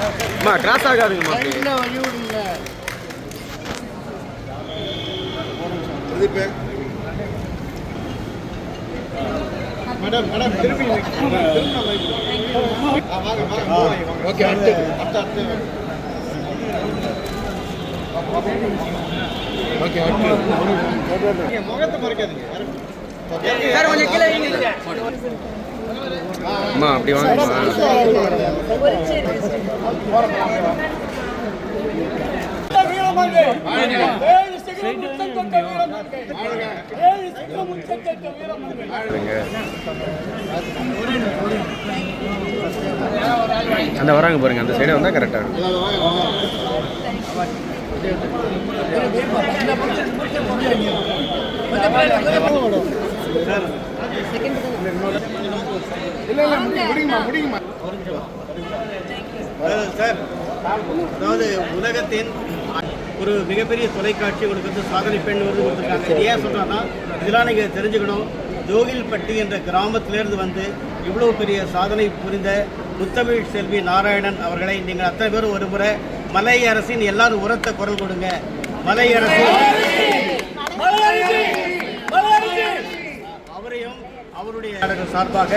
அம்மா கிராஸ் ஆகாதுங்கம்மா. Madam madam திருப்பி ஓகே அடுத்து. அடுத்து அடுத்து. ஓகே அடுத்து. முகத்தை மறைக்காதீங்க. அம்மா அப்படி வாங்கம்மா. அந்த வராங்க பாருங்க அந்த சைடு வந்தா கரெக்டா இருக்கும். சார் அதாவது உலகத்தின் ஒரு மிகப்பெரிய தொலைக்காட்சி உங்களுக்கு வந்து சாதனை பெண் விருது கொடுத்துருக்காங்க ஏன் சொல்கிறேன்னா இதெல்லாம் நீங்கள் தெரிஞ்சுக்கணும் ஜோகில்பட்டி என்ற கிராமத்திலேருந்து வந்து இவ்வளோ பெரிய சாதனை புரிந்த முத்தமிழ் செல்வி நாராயணன் அவர்களை நீங்கள் அத்தனை பேரும் ஒரு முறை மலை அரசின் எல்லாரும் உரத்த குரல் கொடுங்க மலை அரசு அவருடைய சார்பாக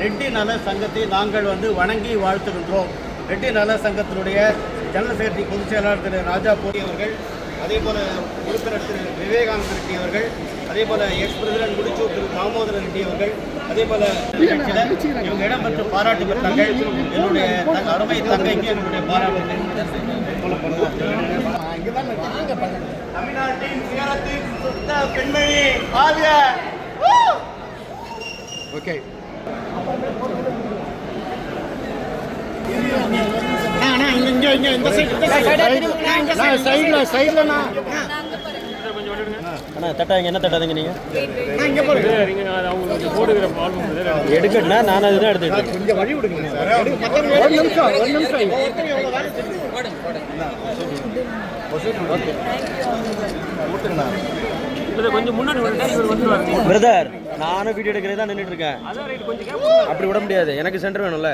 ரெட்டி நல சங்கத்தை நாங்கள் வந்து வணங்கி வாழ்த்துகின்றோம். ரெட்டி நல சங்கத்தினுடைய ஜனரல் செக்ரட்டரி பொதுச் செயலாளர் திரு ராஜா போரி அவர்கள் அதே போல உறுப்பினர் திரு விவேகானந்த ரெட்டி அவர்கள் அதே போல எக்ஸ் பிரசிடென்ட் முடிச்சூர் திரு தாமோதர ரெட்டி அவர்கள் அதே போல நிகழ்ச்சியில இவங்க இடம்பெற்று பாராட்டு பெற்றார்கள். என்னுடைய அருமை தங்கைக்கு என்னுடைய பாராட்டுகள். தமிழ்நாட்டின் சிகரத்தின் சுத்த பெண்மணி வாழ்க ஓகே இங்க இங்க இந்த சைடு இந்த சைடு சைடுல சைடுலண்ணா அண்ணா தட்டாங்க என்ன தட்டாதீங்க நீங்க எடுக்கணும்னா நான் அதுதான் எடுத்துக்கிட்டேன் கொஞ்சம் வழி விடுங்க ஒரு நிமிஷம் ஒரு நிமிஷம் பிரதர் நானும் வீடியோ எடுக்கிறதா நின்றுட்டு இருக்கேன். அப்படி விட முடியாது. எனக்கு சென்டர் வேணும்ல.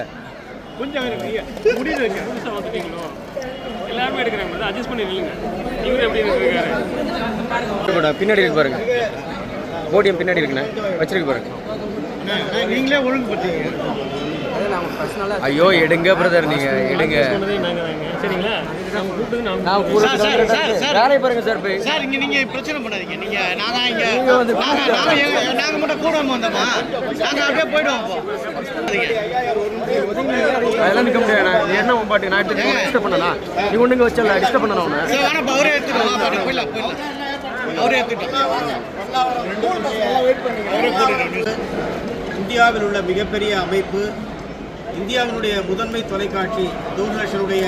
கொஞ்சம் எல்லாருமே எடுக்கிறாங்க அட்ஜஸ்ட் பண்ணி நில்லுங்க. இவர் எப்படி இருக்காரு மேடம், பின்னாடி இருக்கு பாருங்க. போடியம் பின்னாடி இருக்குண்ணே. வச்சிருக்கு பாருங்க. நீங்களே ஒழுங்கு பட்டீங்க ஐயோ எடுங்க பிரதர் நீங்க. எடுங்க. சரிங்களா? நான் சார், சார், சார், சார். வேலையை பாருங்க சார் போய். சார் இங்க நீங்க பிரச்சனை பண்ணாதீங்க. நீங்க இங்க நீங்க வந்து நாங்க மட்டும் கூட வந்தோமா? நாங்க அப்படியே போயிடுவோம் அதெல்லாம் நிற்க முடியாது. நீ என்ன உன் பாட்டு நான் டிஸ்டர்ப் பண்ணனா? நீ ஒண்ணுங்க வச்சல டிஸ்டர்ப் பண்ணணும் உன்னை? சரி, வேணா அவரே போயிடலாம் போயிடலாம். கூட்டிட்டு இந்தியாவில் உள்ள மிகப்பெரிய அமைப்பு இந்தியாவினுடைய முதன்மை தொலைக்காட்சி தூர்தர்ஷனுடைய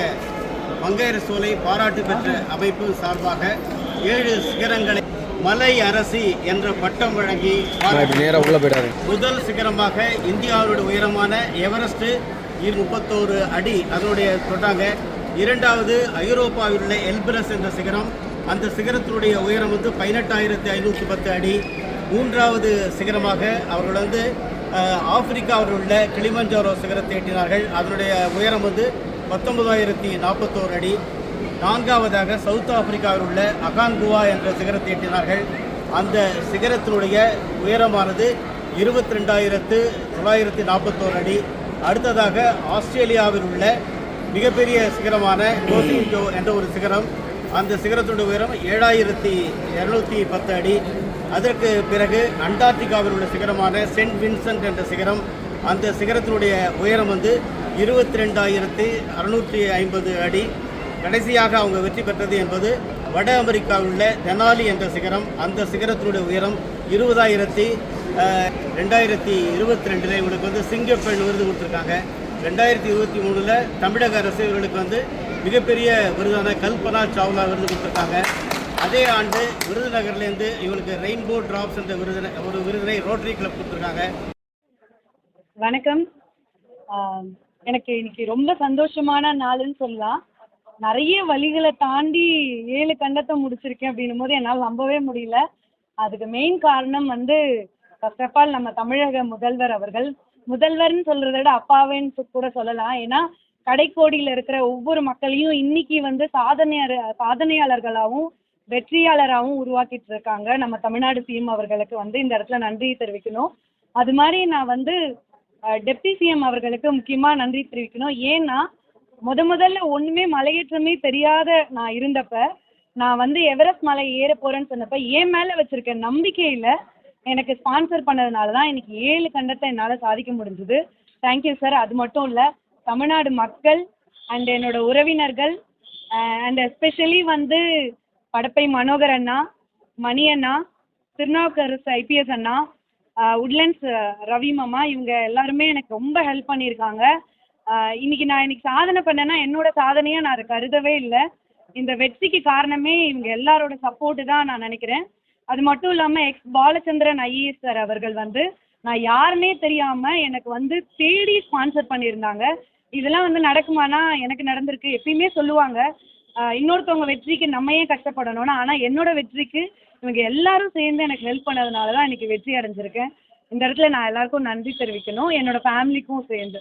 மங்கையர் சோலை பாராட்டு பெற்ற அமைப்பு சார்பாக ஏழு சிகரங்களை மலை அரசி என்ற பட்டம் வழங்கி முதல் சிகரமாக இந்தியாவுடைய உயரமான எவரெஸ்ட் முப்பத்தோரு அடி அதனுடைய தொட்டாங்க. இரண்டாவது ஐரோப்பாவில் உள்ள எல்பிரஸ் என்ற சிகரம். அந்த சிகரத்தினுடைய உயரம் வந்து பதினெட்டாயிரத்தி ஐநூற்றி பத்து அடி. மூன்றாவது சிகரமாக அவர்கள் வந்து ஆப்பிரிக்காவில் உள்ள கிளிமஞ்சாரோ சிகரத்தை எட்டினார்கள். அதனுடைய உயரம் வந்து பத்தொன்பதாயிரத்தி நாற்பத்தோரு அடி. நான்காவதாக சவுத் ஆப்பிரிக்காவில் உள்ள அகான்குவா என்ற சிகரத்தை எட்டினார்கள். அந்த சிகரத்தினுடைய உயரமானது இருபத்தி ரெண்டாயிரத்து தொள்ளாயிரத்தி நாற்பத்தோரு அடி. அடுத்ததாக ஆஸ்திரேலியாவில் உள்ள மிகப்பெரிய சிகரமான கோசிங்டோ என்ற ஒரு சிகரம். அந்த சிகரத்தினுடைய உயரம் ஏழாயிரத்தி இரநூத்தி பத்து அடி. அதற்கு பிறகு அண்டார்டிகாவில் உள்ள சிகரமான சென்ட் வின்சென்ட் என்ற சிகரம். அந்த சிகரத்தினுடைய உயரம் வந்து இருபத்தி ரெண்டாயிரத்தி அறுநூற்றி ஐம்பது அடி. கடைசியாக அவங்க வெற்றி பெற்றது என்பது வட அமெரிக்காவில் உள்ள தெனாலி என்ற சிகரம். அந்த சிகரத்தினுடைய உயரம் இருபதாயிரத்தி ரெண்டாயிரத்தி இருபத்தி ரெண்டில் இவங்களுக்கு வந்து சிங்கப்பெண் விருது கொடுத்துருக்காங்க. ரெண்டாயிரத்தி இருபத்தி மூணில் தமிழக அரசு இவர்களுக்கு வந்து மிகப்பெரிய விருதான கல்பனா சாவ்லா விருது கொடுத்துருக்காங்க. அதே ஆண்டு விருதுநகர்லேருந்து இவங்களுக்கு ரெயின்போ டிராப்ஸ் என்ற விருது ஒரு விருதினை ரோட்டரி கிளப் கொடுத்துருக்காங்க. வணக்கம். எனக்கு இன்னைக்கு ரொம்ப சந்தோஷமான நாளுன்னு சொல்லலாம். நிறைய வழிகளை தாண்டி ஏழு கண்டத்தை முடிச்சிருக்கேன் அப்படின்னும் போது என்னால் நம்பவே முடியல. அதுக்கு மெயின் காரணம் வந்து ஃபர்ஸ்ட் ஆஃப் ஆல் நம்ம தமிழக முதல்வர் அவர்கள். முதல்வர்னு சொல்கிறத விட அப்பாவேன்னு கூட சொல்லலாம். ஏன்னா கடைக்கோடியில் இருக்கிற ஒவ்வொரு மக்களையும் இன்னைக்கு வந்து சாதனையர் சாதனையாளர்களாகவும் வெற்றியாளராகவும் உருவாக்கிட்டு இருக்காங்க. நம்ம தமிழ்நாடு சிஎம் அவர்களுக்கு வந்து இந்த இடத்துல நன்றி தெரிவிக்கணும். அது மாதிரி நான் வந்து டெப்டி சிஎம் அவர்களுக்கு முக்கியமாக நன்றி தெரிவிக்கணும். ஏன்னா முத முதல்ல ஒன்றுமே மலையேற்றமே தெரியாத நான் இருந்தப்ப நான் வந்து எவரெஸ்ட் மலை ஏற போகிறேன்னு சொன்னப்ப என் மேலே வச்சுருக்க நம்பிக்கையில் எனக்கு ஸ்பான்சர் பண்ணதுனால தான் இன்னைக்கு ஏழு கண்டத்தை என்னால் சாதிக்க முடிஞ்சுது. தேங்க்யூ சார் அது மட்டும் இல்லை தமிழ்நாடு மக்கள் அண்ட் என்னோட உறவினர்கள் அண்ட் எஸ்பெஷலி வந்து படப்பை மனோகர் அண்ணா மணி அண்ணா திருநாவுக்கரசு ஐபிஎஸ் அண்ணா உட்லண்ட்ஸ் ரவி மாமா இவங்க எல்லாருமே எனக்கு ரொம்ப ஹெல்ப் பண்ணியிருக்காங்க. இன்னைக்கு நான் இன்னைக்கு சாதனை பண்ணேன்னா என்னோட சாதனையாக நான் அதை கருதவே இல்லை. இந்த வெற்றிக்கு காரணமே இவங்க எல்லாரோட சப்போர்ட்டு தான் நான் நினைக்கிறேன். அது மட்டும் இல்லாமல் எக்ஸ் பாலச்சந்திரன் ஐஏஎஸ் சார் அவர்கள் வந்து நான் யாருன்னே தெரியாமல் எனக்கு வந்து தேடி ஸ்பான்சர் பண்ணியிருந்தாங்க. இதெல்லாம் வந்து நடக்குமானா எனக்கு நடந்திருக்கு. எப்பயுமே சொல்லுவாங்க. இன்னொருத்தவங்க வெற்றிக்கு நம்ம ஏன் கஷ்டப்படணும்னு ஆனால் என்னோட வெற்றிக்கு இவங்க எல்லாரும் சேர்ந்து எனக்கு ஹெல்ப் பண்ணதுனால தான் இன்னைக்கு வெற்றி அடைஞ்சிருக்கேன். இந்த இடத்துல நான் எல்லாருக்கும் நன்றி தெரிவிக்கணும். என்னோட ஃபேமிலிக்கும் சேர்ந்து.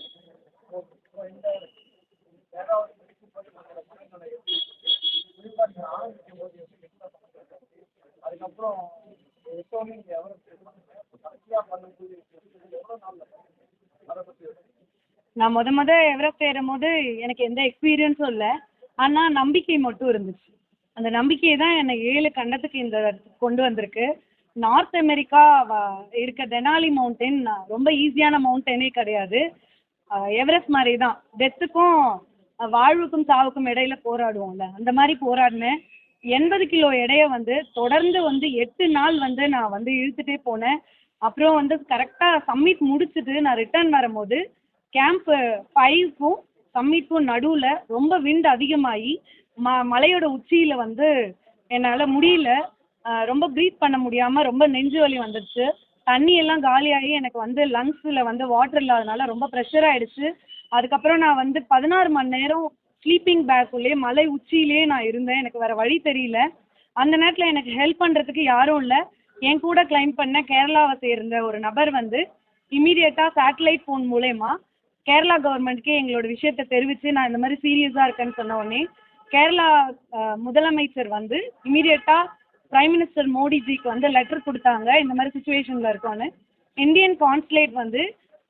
நான் முத முத எவரெஸ்ட் ஏறும்போது எனக்கு எந்த எக்ஸ்பீரியன்ஸும் இல்லை. ஆனால் நம்பிக்கை மட்டும் இருந்துச்சு. அந்த நம்பிக்கை தான் என்னை ஏழு கண்டத்துக்கு இந்த இடத்துக்கு கொண்டு வந்திருக்கு. நார்த் அமெரிக்கா இருக்க தெனாலி மவுண்டன் ரொம்ப ஈஸியான மவுண்டனே கிடையாது. எவரெஸ்ட் மாதிரி தான் டெத்துக்கும் வாழ்வுக்கும் சாவுக்கும் இடையில போராடுவோம்ல. அந்த மாதிரி போராடினேன். எண்பது கிலோ எடையை வந்து தொடர்ந்து வந்து எட்டு நாள் வந்து நான் வந்து இழுத்துட்டே போனேன். அப்புறம் வந்து கரெக்டாக சம்மிட் முடிச்சுட்டு நான் ரிட்டர்ன் வரும்போது கேம்ப் ஃபைவ்க்கும் சம்மிட்க்கும் நடுவில் ரொம்ப விண்ட் அதிகமாகி ம மலையோட உச்சியில் வந்து என்னால் முடியல. ரொம்ப ப்ரீத் பண்ண முடியாமல் ரொம்ப நெஞ்சு வலி வந்துடுச்சு. தண்ணி எல்லாம் காலியாகி எனக்கு வந்து லங்ஸில் வந்து வாட்டர் இல்லாதனால ரொம்ப ப்ரெஷர் ஆயிடுச்சு. அதுக்கப்புறம் நான் வந்து பதினாறு மணி நேரம் ஸ்லீப்பிங் பேக்குள்ளே மலை உச்சியிலேயே நான் இருந்தேன். எனக்கு வேறு வழி தெரியல. அந்த நேரத்தில் எனக்கு ஹெல்ப் பண்ணுறதுக்கு யாரும் இல்லை. என் கூட கிளைம் பண்ண கேரளாவை சேர்ந்த ஒரு நபர் வந்து இமீடியட்டாக சேட்டலைட் ஃபோன் மூலயமா கேரளா கவர்மெண்ட்டுக்கு எங்களோட விஷயத்தை தெரிவித்து நான் இந்த மாதிரி சீரியஸாக இருக்கேன்னு சொன்ன உடனே கேரளா முதலமைச்சர் வந்து இமீடியட்டாக பிரைம் மினிஸ்டர் மோடிஜிக்கு வந்து லெட்டர் கொடுத்தாங்க இந்த மாதிரி சுச்சுவேஷனில் இருக்கோன்னு. இந்தியன் கான்சுலேட் வந்து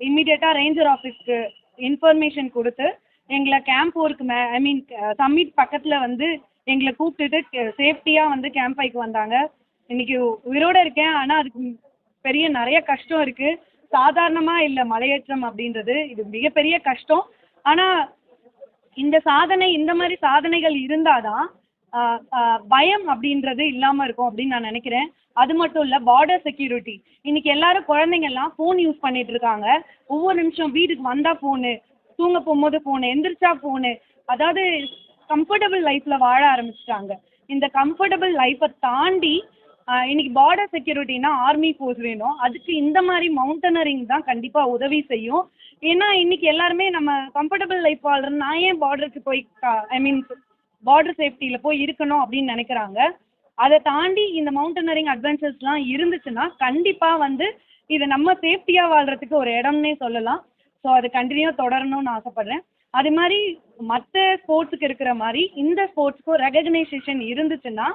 இமீடியட்டாக ரேஞ்சர் ஆஃபீஸ்க்கு இன்ஃபர்மேஷன் கொடுத்து எங்களை கேம்ப் ஊருக்கு மே ஐ மீன் சம்மிட் பக்கத்தில் வந்து எங்களை கூப்பிட்டுட்டு சேஃப்டியாக வந்து கேம்ப் ஐக்கு வந்தாங்க. இன்னைக்கு உயிரோட இருக்கேன் ஆனால் அதுக்கு பெரிய நிறைய கஷ்டம் இருக்குது சாதாரணமாக இல்லை மலையேற்றம் அப்படின்றது இது மிகப்பெரிய கஷ்டம். ஆனால் இந்த சாதனை இந்த மாதிரி சாதனைகள் இருந்தாதான் தான் பயம் அப்படின்றது இல்லாமல் இருக்கும் அப்படின்னு நான் நினைக்கிறேன். அது மட்டும் இல்லை பார்டர் செக்யூரிட்டி இன்னைக்கு எல்லாரும் குழந்தைங்க எல்லாம் ஃபோன் யூஸ் பண்ணிட்டு இருக்காங்க. ஒவ்வொரு நிமிஷம் வீட்டுக்கு வந்தால் ஃபோனு தூங்க போகும்போது ஃபோனு எந்திரிச்சா ஃபோனு அதாவது கம்ஃபர்டபுள் லைஃப்பில் வாழ ஆரம்பிச்சிட்டாங்க. இந்த கம்ஃபர்டபுள் லைஃப்பை தாண்டி இன்னைக்கு பார்டர் செக்யூரிட்டினா ஆர்மி ஃபோர்ஸ் வேணும். அதுக்கு இந்த மாதிரி மவுண்டனரிங் தான் கண்டிப்பாக உதவி செய்யும். ஏன்னா இன்னைக்கு எல்லாருமே நம்ம கம்ஃபர்டபுள் லைஃப் வாழ்றோம் நான் ஏன் பார்டருக்கு போய் ஐ மீன் பார்டர் சேஃப்டியில் போய் இருக்கணும் அப்படின்னு நினைக்கிறாங்க. அதை தாண்டி இந்த மவுண்டனரிங் அட்வென்ச்சர்ஸ்லாம் இருந்துச்சுன்னா கண்டிப்பாக வந்து இது நம்ம சேஃப்டியாக வாழ்கிறதுக்கு ஒரு இடம்னே சொல்லலாம். ஸோ அது கண்டினியூ தொடரணும்னு ஆசைப்பட்றேன். அது மாதிரி மற்ற ஸ்போர்ட்ஸுக்கு இருக்கிற மாதிரி இந்த ஸ்போர்ட்ஸ்க்கும் ரெகக்னைசேஷன் இருந்துச்சுன்னா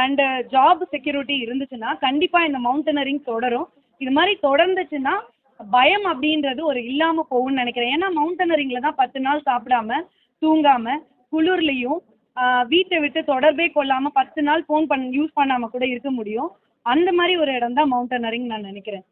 அண்டு ஜாப் செக்யூரிட்டி இருந்துச்சுன்னா கண்டிப்பாக இந்த மவுண்டனரிங் தொடரும். இது மாதிரி தொடர்ந்துச்சுன்னா பயம் அப்படின்றது ஒரு இல்லாமல் போகும்னு நினைக்கிறேன். ஏன்னா மவுண்டனரிங்கில் தான் பத்து நாள் சாப்பிடாம தூங்காம குளிர்லையும் வீட்டை விட்டு தொடர்பே கொள்ளாமல் பத்து நாள் ஃபோன் பண் யூஸ் பண்ணாமல் கூட இருக்க முடியும். அந்த மாதிரி ஒரு இடம் தான் மவுண்டனரிங் நான் நினைக்கிறேன்.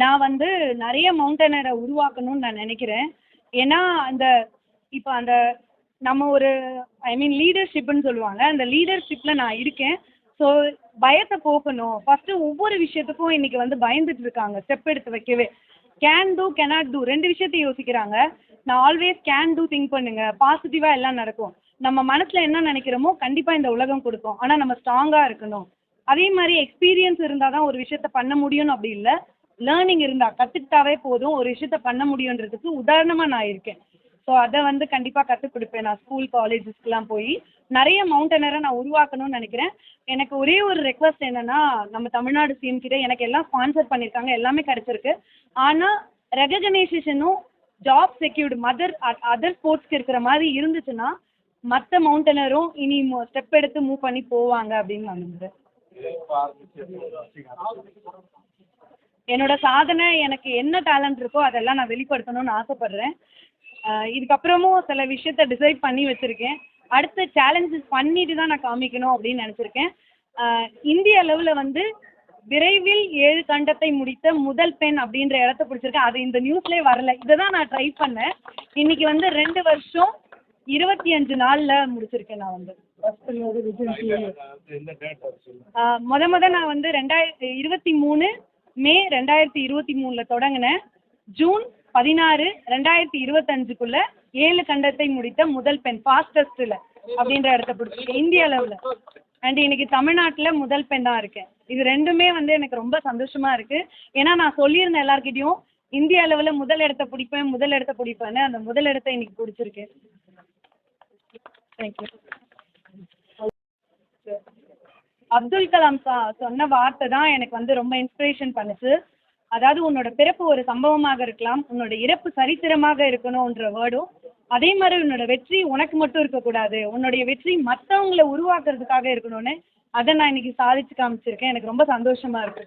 நான் வந்து நிறைய மவுண்டனரை உருவாக்கணும்னு நான் நினைக்கிறேன். ஏன்னா அந்த இப்போ அந்த நம்ம ஒரு ஐ மீன் லீடர்ஷிப்னு சொல்லுவாங்க. அந்த லீடர்ஷிப்பில் நான் இருக்கேன். ஸோ பயத்தை போக்கணும். ஃபஸ்ட்டு ஒவ்வொரு விஷயத்துக்கும் இன்னைக்கு வந்து பயந்துட்டு இருக்காங்க. ஸ்டெப் எடுத்து வைக்கவே. கேன் டூ கெனாட் டூ ரெண்டு விஷயத்தை யோசிக்கிறாங்க. நான் ஆல்வேஸ் கேன் டூ திங்க் பண்ணுங்க. பாசிட்டிவாக எல்லாம் நடக்கும். நம்ம மனசில் என்ன நினைக்கிறோமோ கண்டிப்பாக இந்த உலகம் கொடுக்கும். ஆனால் நம்ம ஸ்ட்ராங்காக இருக்கணும். அதே மாதிரி எக்ஸ்பீரியன்ஸ் இருந்தால் தான் ஒரு விஷயத்த பண்ண முடியும்னு அப்படி இல்லை. லேர்னிங் இருந்தால் கற்றுக்கிட்டாவே போதும். ஒரு விஷயத்த பண்ண முடியுன்றதுக்கு உதாரணமாக நான் இருக்கேன். ஸோ அதை வந்து கண்டிப்பாக கற்றுக் கொடுப்பேன். நான் ஸ்கூல் காலேஜஸ்க்குலாம் போய் நிறைய மவுண்டனரை நான் உருவாக்கணும்னு நினைக்கிறேன். எனக்கு ஒரே ஒரு ரெக்வஸ்ட் என்னென்னா நம்ம தமிழ்நாடு சிஎம் கிட்ட எனக்கு எல்லாம் ஸ்பான்சர் பண்ணியிருக்காங்க எல்லாமே கிடச்சிருக்கு. ஆனால் ரெகக்னைசேஷனும் ஜாப் செக்யூர்டு மதர் அதர் ஸ்போர்ட்ஸ்க்கு இருக்கிற மாதிரி இருந்துச்சுன்னா மற்ற மவுண்டனரும் இனி ஸ்டெப் எடுத்து மூவ் பண்ணி போவாங்க அப்படின்னு நான் நம்புகிறேன் என்னோட சாதனை எனக்கு என்ன டேலண்ட் இருக்கோ அதெல்லாம் நான் வெளிப்படுத்தணும்னு ஆசைப்படுறேன். இதுக்கப்புறமும் சில விஷயத்த டிசைட் பண்ணி வச்சுருக்கேன். அடுத்த சேலஞ்சஸ் பண்ணிட்டு தான் நான் காமிக்கணும் அப்படின்னு நினச்சிருக்கேன். இந்திய அளவில் வந்து விரைவில் ஏழு கண்டத்தை முடித்த முதல் பெண் அப்படின்ற இடத்த பிடிச்சிருக்கேன். அது இந்த நியூஸ்லேயே வரல. இதை தான் நான் ட்ரை பண்ணேன். இன்னைக்கு வந்து ரெண்டு வருஷம் இருபத்தி அஞ்சு நாளில் முடிச்சிருக்கேன் நான் வந்து. முத முத நான் வந்து ரெண்டாயிரத்தி இருபத்தி மூணு மே ரெண்டாயிரத்தி இருபத்தி மூணில் தொடங்கினேன். ஜூன் பதினாறு ரெண்டாயிரத்தி இருபத்தஞ்சுக்குள்ள ஏழு கண்டத்தை முடித்த முதல் பெண் ஃபாஸ்டஸ்ட்டில் அப்படின்ற இடத்த பிடிச்சிருக்கேன். இந்திய அளவில். அண்ட் இன்னைக்கு தமிழ்நாட்டில் முதல் பெண்ணாக இருக்கேன். இது ரெண்டுமே வந்து எனக்கு ரொம்ப சந்தோஷமா இருக்கு. ஏன்னா நான் சொல்லியிருந்தேன் எல்லார்கிட்டயும் இந்திய அளவில் முதல் இடத்த பிடிப்பேன் முதல் இடத்த பிடிப்பேன்னு அந்த முதல் இடத்த இன்னைக்கு பிடிச்சிருக்கேன் தேங்க்யூ அப்துல் கலாம் சா சொன்ன வார்த்தை தான் எனக்கு வந்து ரொம்ப இன்ஸ்பிரேஷன் பண்ணுச்சு. அதாவது உன்னோட பிறப்பு ஒரு சம்பவமாக இருக்கலாம் உன்னோட இறப்பு சரித்திரமாக இருக்கணும்ன்ற வேர்டும் அதே மாதிரி உன்னோட வெற்றி உனக்கு மட்டும் இருக்கக்கூடாது. உன்னுடைய வெற்றி மற்றவங்களை உருவாக்குறதுக்காக இருக்கணும்னு அதை நான் இன்னைக்கு சாதிச்சு காமிச்சிருக்கேன். எனக்கு ரொம்ப சந்தோஷமா இருக்கு.